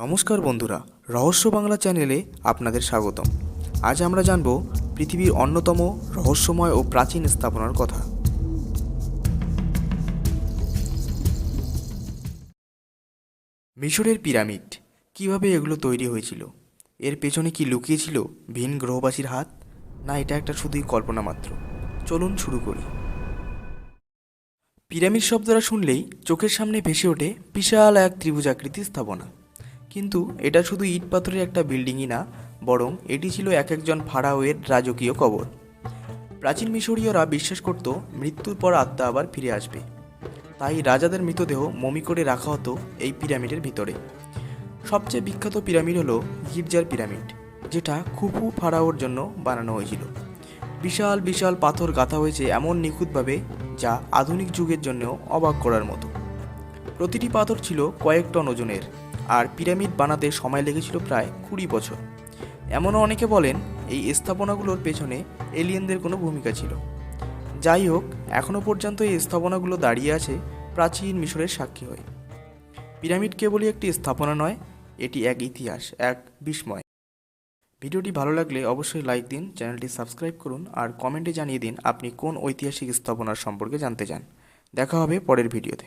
নমস্কার বন্ধুরা, রহস্য বাংলা চ্যানেলে আপনাদের স্বাগতম। আজ আমরা জানব পৃথিবীর অন্যতম রহস্যময় ও প্রাচীন স্থাপনার কথা। মিশরের পিরামিড, কীভাবে এগুলো তৈরি হয়েছিল? এর পেছনে কি লুকিয়েছিল ভিন গ্রহবাসীর হাত? না, এটা একটা শুধুই কল্পনা মাত্র। চলুন শুরু করি। পিরামিড শব্দটা শুনলেই চোখের সামনে ভেসে ওঠে বিশাল এক ত্রিভুজাকৃতি স্থাপনা। কিন্তু এটা শুধু ইট পাথরের একটা বিল্ডিংই না, বরং এটি ছিল এক একজন ফারাওয়ের রাজকীয় কবর। প্রাচীন মিশরীয়রা বিশ্বাস করত মৃত্যুর পর আত্মা আবার ফিরে আসবে। তাই রাজাদের মৃতদেহ মমি করে রাখা হতো এই পিরামিডের ভিতরে। সবচেয়ে বিখ্যাত পিরামিড হলো গির্জার পিরামিড, যেটা খুফু ফারাওর জন্য বানানো হয়েছিল। বিশাল বিশাল পাথর গাঁথা হয়েছে এমন নিখুঁতভাবে যা আধুনিক যুগের জন্যও অবাক করার মতো। প্রতিটি পাথর ছিল কয়েক টন ওজনের। আর পিরামিড বানাতে সময় লেগেছিল প্রায় কুড়ি বছর। এমনও অনেকে বলেন, এই স্থাপনাগুলোর পেছনে এলিয়েনদের কোনো ভূমিকা ছিল। যাই হোক এখনও পর্যন্ত এই স্থাপনাগুলো দাঁড়িয়ে আছে প্রাচীন মিশরের সাক্ষী হয়ে। পিরামিড কেবলই একটি স্থাপনা নয়, এটি এক ইতিহাস, এক বিস্ময়। ভিডিওটি ভালো লাগলে অবশ্যই লাইক দিন, চ্যানেলটি সাবস্ক্রাইব করুন, আর কমেন্টে জানিয়ে দিন আপনি কোন ঐতিহাসিক স্থাপনার সম্পর্কে জানতে চান। দেখা হবে পরের ভিডিওতে।